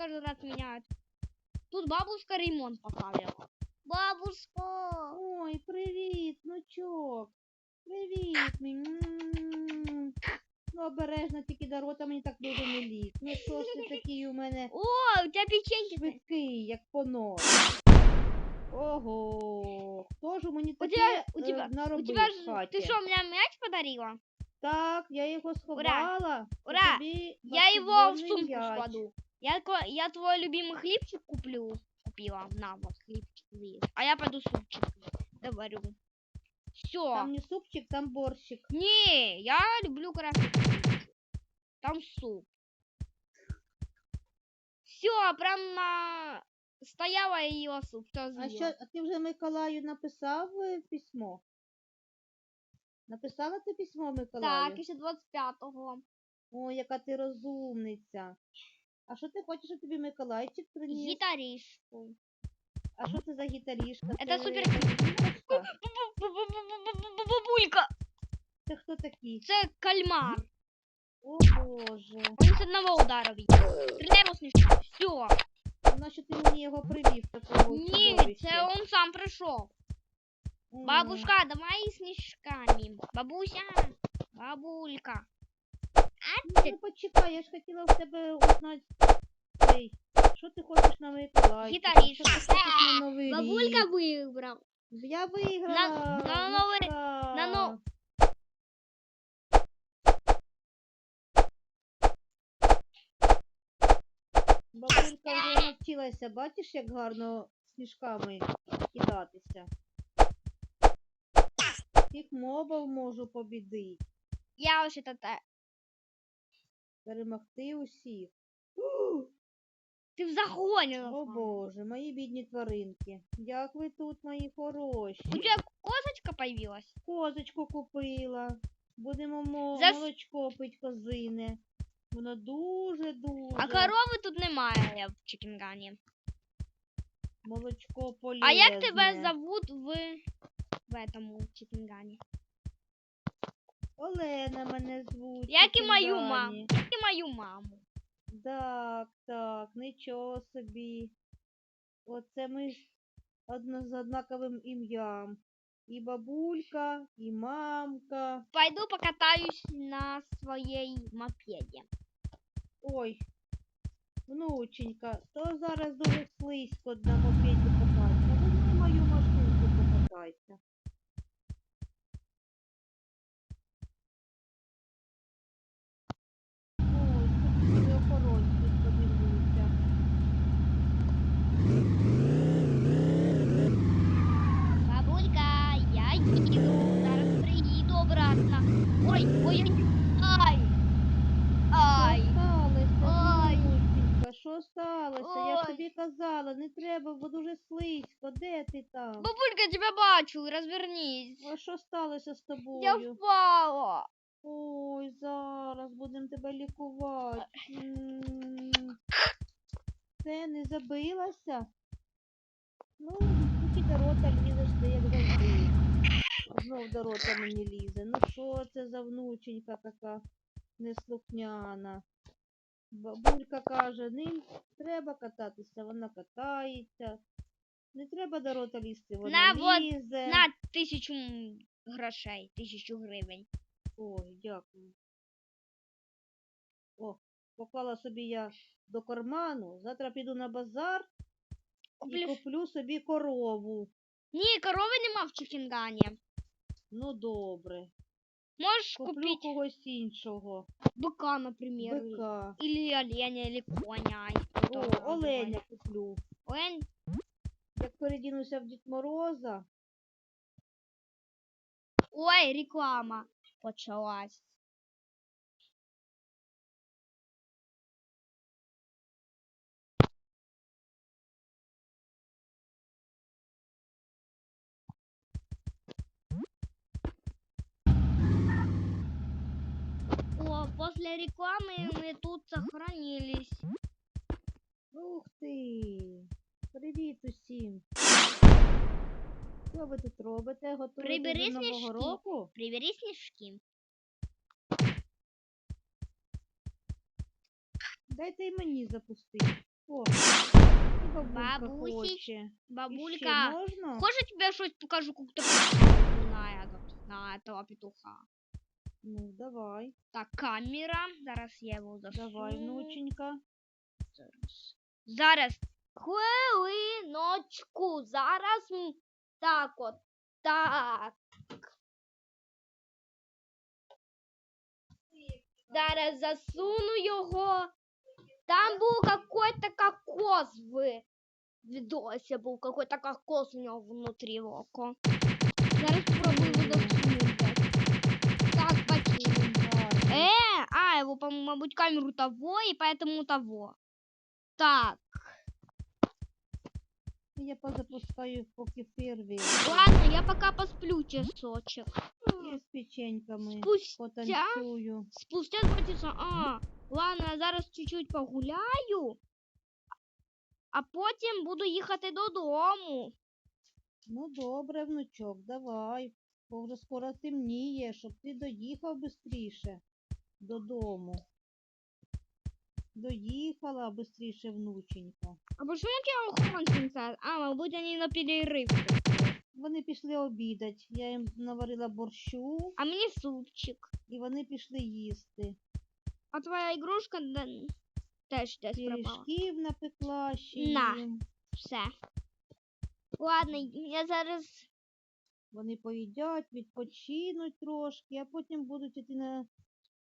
каждый раз меняют. Тут бабушка ремонт поправила. Бабушка! Ой, привіт, внучок. Привіт, Ну, обережно, тільки до рота мені так дуже не ліз. Ну що ж ти такий у мене О, у тебя печеньки. швидкий, як понос. Ого, хто ж мені У таке тебя, у е, тебя, у наробив тебя в ж, хаті? ты что, мне мяч подарила? Так, я його сховала. Ура! тобі Я его в сумку складу. Я, ко- я твой любимый хлебчик куплю. Купила. На, вот хлебчик есть. А я пойду супчик доварю. Все. Там не супчик, там борщик. Не, я люблю красный хлебчик. Там суп. Все, прям на... стояла и ела суп. Что А съела? що, а ти вже Миколаю написав е, письмо? Написала ти письмо Миколаю? Так, еще 25-го. О, яка ти розумниця. А що ти хочеш, щоб тобі Миколайчик приніс? Гитаристку. А що це за гітарішка? Это Це супер... Бабулька. Це хто такий? Це кальмар. О боже. Він з одного удара б'є. Його смішно. Все. Нащо ти мені його привів такого Ні, це он сам прийшов. Бабушка, давай снежками. Бабуся. Бабулька. Ну, ну, почекай, я ж хотіла в тебе узнати. Цей, що ти хочеш на на Новий Бабулька рік? вибрав. Я виграла. на Новий на но- Бабулька вже навчилася, бачиш, як гарно сніжками кидатися. Всіх мобів можу побідити, Я это те. Перемогти усіх. Ти в загоні. О боже, мої бідні тваринки. Як ви тут, мої хороші? У тебе козочка появилась? Козочку купила. Будемо мо- За молочко пить козине. Воно дуже-дуже. А корови тут немає в Чикінгані. Молочко полезне. А як тебе зовут в, в этому Чикінгані? Олена мене звуть. Як і мою маму. Мою маму. Так, так, нічого собі. Оце ми ж одно з однаковим ім'ям. І бабулька, і мамка. Пойду покатаюсь на своей мопеде. Ой, внученька, то зараз дуже слизько на мопеді покататися. Візьми мою машинку покатайся. Ой, тут мої охоронці подивуються. Бабулька, я їду. Зараз приїду обратно. Ой, ой, ой. Ай. Ай. Що сталося, Ой. внученька? Що сталося? Я ж Ой. тобі казала, не треба, бо дуже слизько. Де ти там? Бабулька, тебя бачу, развернись. А що сталося з Я впала. Ой, зараз будемо тебе лікувати. Це не забилася? Ну, тільки до рота лізеш, ти як завжди. Знов до рота мені лізе. Ну що це за внученька така неслухняна? Бабулька каже, ним треба кататися, вона катається. Не треба до рота лізти, вона На, вот, лізе. На тисячу грошей, тисячу гривень. Ой, дякую. О, поклала собі я до карману. Завтра піду на базар і Куплю. куплю собі корову. Ні, корови нема в Чикінгані. Ну добре. Можеш Куплю купити когось іншого. быка, например. Бика. Или оленя, или коня. О, оленя куплю. Олень? Як передінуся в Дід Мороза. Ой, реклама почалась. после рекламы мы тут сохранились. Ух ти. Привіт усім. Що ви тут робите? Готуєте Прибери до Нового сніжки. року? Прибери снежки. Дайте й мені запустити. О, і бабулька Бабусі, хоче. І ще Бабулька, можна? хочешь тебе что-то покажу, как то на этот, на этого петуха? Ну, давай, Так, камера. Зараз я его засуну. давай, внученька. Зараз. Зараз. Хвилиночку. Зараз. Так от. Так. Зараз засуну його. Там був какой-то кокос в відосі. Був какой-то кокос у нього внутрі око. Зараз спробую його засунути. Его, мабуть, камеру того, и поэтому того. Так, Я позапускаю поки фейерверк. ладно, я пока посплю часочек. І з печеньками Спустя, потанцюю. спустя два часа. А, ладно, я зараз чуть-чуть погуляю, а потім буду їхати додому. Ну добре, внучок, давай. Бо вже скоро темніє, щоб ти доїхав швидше додому. Доїхала швидше, внученька. А почему у тебя охранки? А, мабуть, они на перерыв. Вони пішли обідать. Я їм наварила борщу, А мені супчик. і вони пішли їсти. А твоя игрушка да, теж десь пропала. Пиріжків напекла ще На. їм. Все. Ладно, я зараз Вони поїдять, відпочинуть трошки, а потім будуть йти на,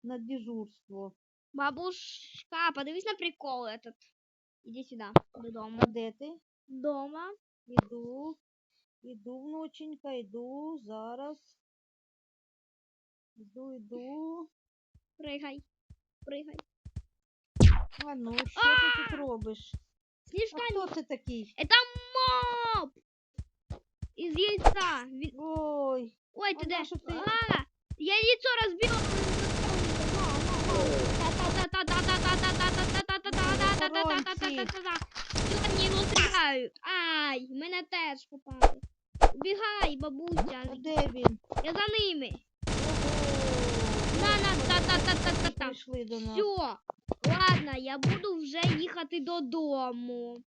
на дежурство. Бабушка, подивись на прикол этот. Иди сюда, додому. А де ти? Дома. Іду, іду, внученька, іду, зараз. Іду, іду. Прыгай. Прыгай. А ну, що ти тут робиш? А Снежка. хто це такий? Это моб! Из яйца. Ви- Ой, Ой, А ты да. наша ты- А, я яйцо разбила. Ай, мене теж попали. Убігай, бабуся. а де він? Я за ними. Ого! На, на, Ось та, та, вони та, та, та, та. Прийшли до нас. Все. Ладно, я буду вже їхати додому.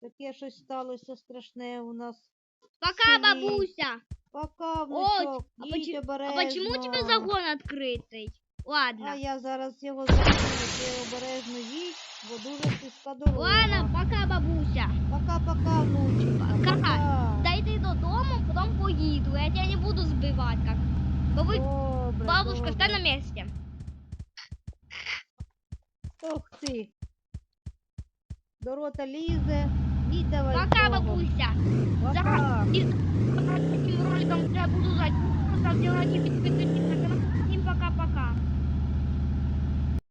Таке щось сталося страшне у нас. Пока, Селі. бабуся. Пока, внучок, а їдь почему- А обережно. почему у тебя загон открытый? Ладно. А я зараз його закрию, ти обережно їдь, бо дуже. Ладно, пока, бабуся. Пока-пока, внученька. Пока. Пока. Дойди додому, потом поеду. Я тебя не буду сбивать как. Бо Добре, Бабушка, добре. стой на месте. Ох ти. Дорота лізе. Їдь давай. Пока, Богом. бабуся. Пока. И под этим роликом я буду знать, просто сделать и